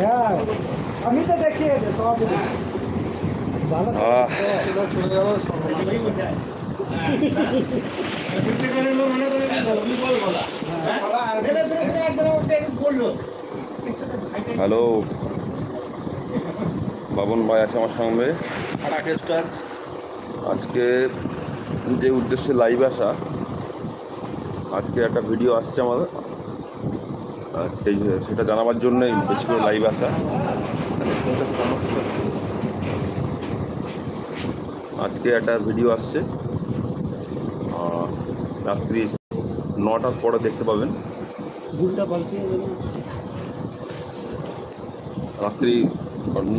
হ্যাঁ আমি তো দেখিয়ে সব ভালো চলে যাব হ্যালো। বাবন ভাই আছে আমার সঙ্গে। আজকে যে উদ্দেশ্যে লাইভ আসা আজকে একটা ভিডিও আসছে আমাদের। সেই সেটা জানাবার জন্যই বেশি করে লাইভ আসা। আজকে একটা ভিডিও আসছে। রাত্রি নটার পরে দেখতে পাবেন। রাত্রি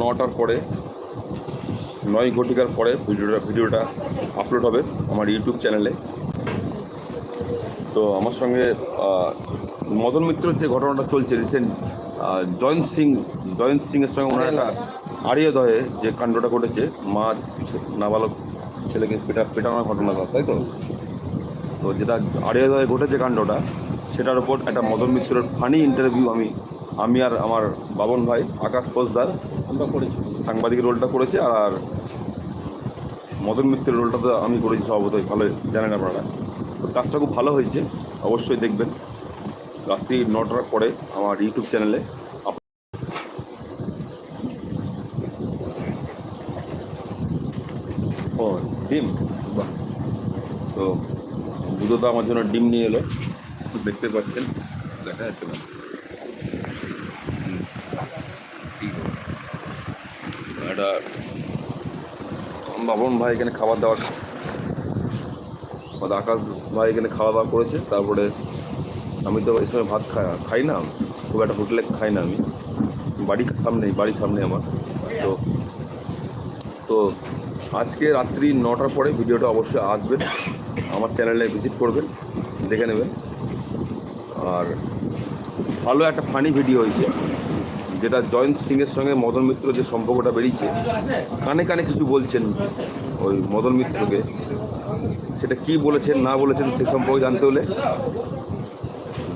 নটার পরে নয় ঘটিকার পরে ভিডিওটা ভিডিওটা আপলোড হবে আমার ইউটিউব চ্যানেলে তো আমার সঙ্গে মদন মিত্রর যে ঘটনাটা চলছে রিসেন্ট জয়ন্ত সিং, জয়ন্ত সিংয়ের সঙ্গে ওনার একটা আড়িয়াদহে যে কাণ্ডটা ঘটেছে, মা নাবালক ছেলেকে পেটা, পেটানোর ঘটনাটা তাই তো? তো যেটা আড়িয়াদহে ঘটেছে কাণ্ডটা, সেটার উপর একটা মদন মিত্রের ফানি ইন্টারভিউ আমি আমি আর আমার বাবন ভাই, আকাশ পোজদার সাংবাদিক রোলটা করেছে আর মদন মিত্রের রোলটা তো আমি করেছি স্বভাবতই ভালো জানেন আপনারা। কাজটা খুব ভালো হয়েছে, অবশ্যই দেখবেন। রাত্রি নটার পরে আমার ইউটিউব চ্যানেলে ও, ডিম। বাহ। তো আমার জন্য ডিম নিয়ে এলো। দেখতে পাচ্ছেন, দেখা যাচ্ছে না। একটা বাবন ভাই এখানে খাবার দাবার আমাদের আকাশ ভাই এখানে খাওয়া দাওয়া করেছে, তারপরে আমি তো এই সময় ভাত খাই না, খুব একটা হোটেলে খাই না আমি। বাড়ির সামনেই বাড়ির সামনে আমার। তো তো আজকে রাত্রি নটার পরে ভিডিওটা অবশ্যই আসবেন, আমার চ্যানেলে ভিজিট করবেন, দেখে নেবেন। আর ভালো একটা ফানি ভিডিও হয়েছে, যেটা জয়ন্ত সিংয়ের সঙ্গে মদন মিত্র যে সম্পর্কটা বেরিয়েছে, কানে কানে কিছু বলছেন ওই মদন মিত্রকে। সেটা কি বলেছেন না বলেছেন সে সম্পর্কে জানতে হলে।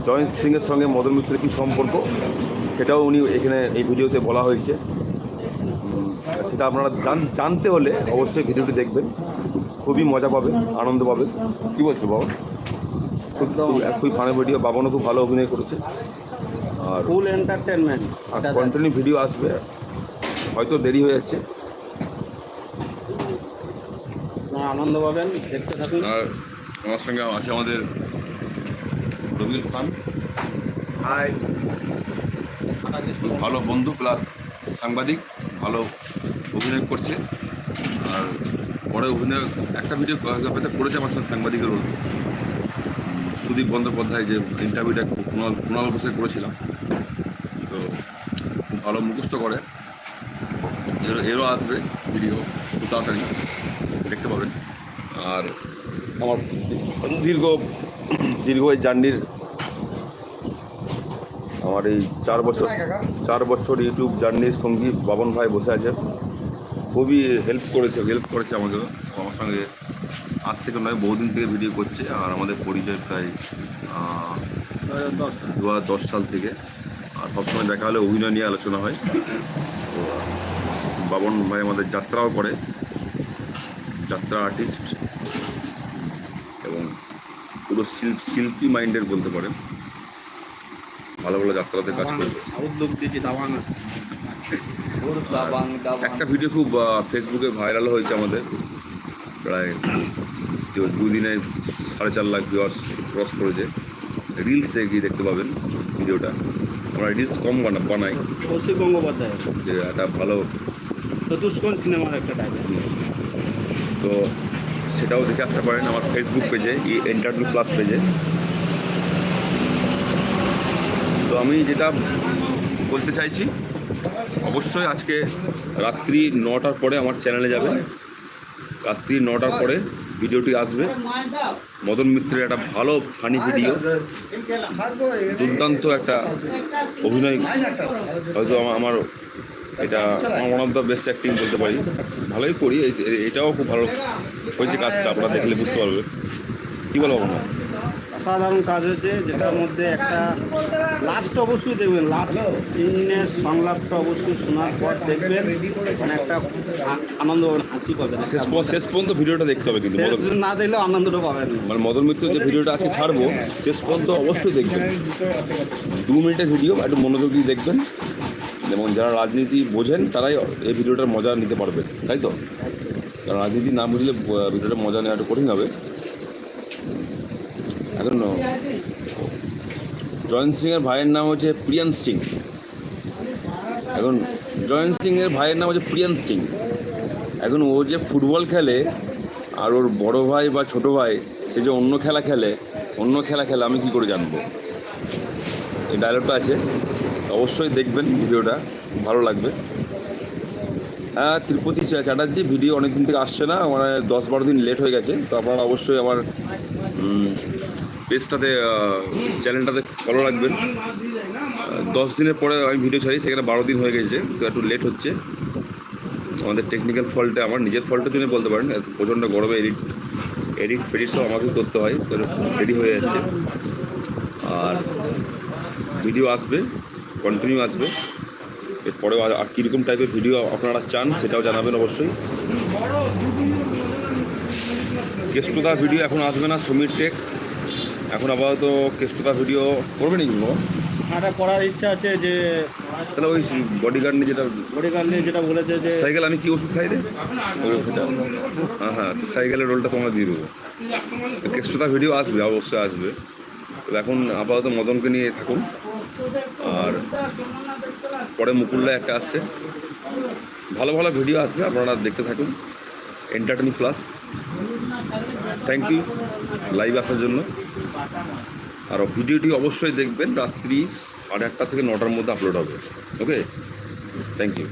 জয়ন্ত সিংয়ের সঙ্গে মদন মিত্রের কী সম্পর্ক সেটাও উনি এখানে এই ভিডিওতে বলা হয়েছে। সেটা আপনারা জান- জানতে হলে অবশ্যই ভিডিওটি দেখবেন। খুবই মজা পাবেন আনন্দ পাবেন। কী বলছো বাবা? খুব খুব- খুবই ফানি ভিডিও বাবনও খুব ভালো অভিনয় করেছে। আর ফুল এন্টারটেনমেন্ট আর কন্টিনিউ ভিডিও আসবে হয়তো দেরি হয়ে যাচ্ছে। আনন্দ পাবেন দেখতে থাকুন। আর আমার সঙ্গে আছে আমাদের রবিউল খান। হাই খুব ভালো বন্ধু প্লাস সাংবাদিক ভালো অভিনয় করছে। আর পরে অভিনয় একটা ভিডিও হয়তো করেছে আমার সঙ্গে সাংবাদিকের রোল সুদীপ বন্দ্যোপাধ্যায় যে ইন্টারভিউটা কুণাল কুণাল বসে করেছিলাম। তো খুব ভালো মুখস্থ করে। এর এরও আসবে ভিডিও খুব তাড়াতাড়ি। দেখতে পাবেন। আর আমার দীর্ঘ দীর্ঘ এই জার্নির আমার এই চার বছর চার বছর ইউটিউব জার্নির সঙ্গী বাবন ভাই বসে আছে। খুবই হেল্প করেছে হেল্প করেছে আমাকে। আমার সঙ্গে আজ থেকে নয়, বহুদিন থেকে ভিডিও করছে আর আমাদের পরিচয় প্রায় দু হাজার দশ সাল থেকে। আর সবসময় দেখা হলে অভিনয় নিয়ে আলোচনা হয়। বাবন ভাই আমাদের যাত্রাও করে। যাত্রা আর্টিস্ট এবং পুরো শিল্প শিল্পী মাইন্ডের বলতে পারেন। ভালো ভালো যাত্রাতে কাজ করে দিয়েছি দাবাং দাবাং দাবাং। একটা ভিডিও খুব ফেসবুকে ভাইরাল হয়েছে আমাদের। প্রায় দু- দুদিনে সাড়ে চার লাখ ভিউয়ার্স ক্রস করেছে। রিলসে গিয়ে দেখতে পাবেন ভিডিওটা আমরা রিলস কম বানা বানাই। কৌশিক গঙ্গোপাধ্যায়। যে একটা ভালো চতুষ্কোণ সিনেমার একটা ডায়লগ তো সেটাও দেখে আসতে পারেন আমার ফেসবুক পেজে ই এন্টারটেন প্লাস পেজে তো আমি যেটা বলতে চাইছি, অবশ্যই আজকে রাত্রি নটার পরে আমার চ্যানেলে যাবে রাত্রি নটার পরে ভিডিওটি আসবে। মদন মিত্রের একটা ভালো ফানি ভিডিও দুর্দান্ত একটা অভিনয়। হয়তো আমার এটা আমার one of the best acting বলতে পারি। ভালোই করি এটাও খুব ভালো হয়েছে কাজটা আপনারা দেখলে বুঝতে পারবে কী বলো আমার অসাধারণ কাজ হয়েছে যেটার মধ্যে একটা লাস্ট অবশ্যই দেখবেন লাস্ট সিনের সংলাপটা অবশ্যই শোনার পর দেখবেন মানে একটা আনন্দ হাসি পাবেন। শেষ পর- শেষ পর্যন্ত ভিডিওটা দেখতে হবে কিন্তু না দেখলেও আনন্দটা পাবেন। মানে মদন মিত্র যে ভিডিওটা আজকে ছাড়বো শেষ পর্যন্ত অবশ্যই দেখবেন। দু মিনিটের ভিডিও একটু মনোযোগ দিয়ে দেখবেন। এবং যারা রাজনীতি বোঝেন তারাই এই ভিডিওটার মজা নিতে পারবেন, তাই তো? কারণ রাজনীতি না বুঝলে ভিডিওটার মজা নেওয়া একটু কঠিন হবে। এখন, জয়ন্ত সিংয়ের ভাইয়ের নাম হচ্ছে প্রিয়ান্ত সিং। এখন, জয়ন্ত সিংয়ের ভাইয়ের নাম হচ্ছে প্রিয়ান্ত সিং। এখন ও যে ফুটবল খেলে, আর ওর বড় ভাই বা ছোট ভাই, সে যে অন্য খেলা খেলে, অন্য খেলা খেলে, আমি কি করে জানব? এই ডায়লগটা আছে। অবশ্যই দেখবেন ভিডিওটা, ভালো লাগবে। হ্যাঁ তিরুপতি চ্যাটার্জি, ভিডিও অনেক দিন থেকে আসছে না মানে দশ বারো দিন লেট হয়ে গেছে, তো আপনারা অবশ্যই আমার পেজটাতে চ্যানেলটাতে ফলো রাখবেন। দশ দিনের পরে আমি ভিডিও ছাড়ি, সেখানে বারো দিন হয়ে গেছে, তো একটু লেট হচ্ছে। আমাদের টেকনিক্যাল ফল্টে আমার নিজের ফল্টের জন্য বলতে পারেন প্রচণ্ড গরমে এডিট এডিট ফেডিট সব আমাকেই করতে হয়, তো রেডি হয়ে যাচ্ছে। আর ভিডিও আসবে। কন্টিনিউ আসবে। এরপরেও আর কীরকম টাইপের ভিডিও আপনারা চান সেটাও জানাবেন অবশ্যই। কেষ্টদা ভিডিও এখন আসবে না সমীর টেক। এখন আপাতত কেষ্টদা ভিডিও করবে নাকি বাবা? একটা করার ইচ্ছা আছে যে তাহলে ওই বডিগার্ড নিয়ে যেটা বডিগার্ড নিয়ে যেটা বলেছে যে সাইকেল আমি কি ওষুধ খাই রে? হ্যাঁ হ্যাঁ তো সাইকেলের রোলটা তোমরা দিয়ে দেবো। কেষ্টতা ভিডিও আসবে অবশ্যই আসবে। তো এখন আপাতত মদনকে নিয়ে থাকুন। আর পরে মুকুল্লা একটা আসছে। ভালো ভালো ভিডিও আসবে, আপনারা দেখতে থাকুন। Entertaining plus thank you live আসার জন্য। আর ভিডিওটি অবশ্যই দেখবেন, রাত্রি সাড়ে আটটা থেকে নটার মধ্যে আপলোড হবে। Okay thank you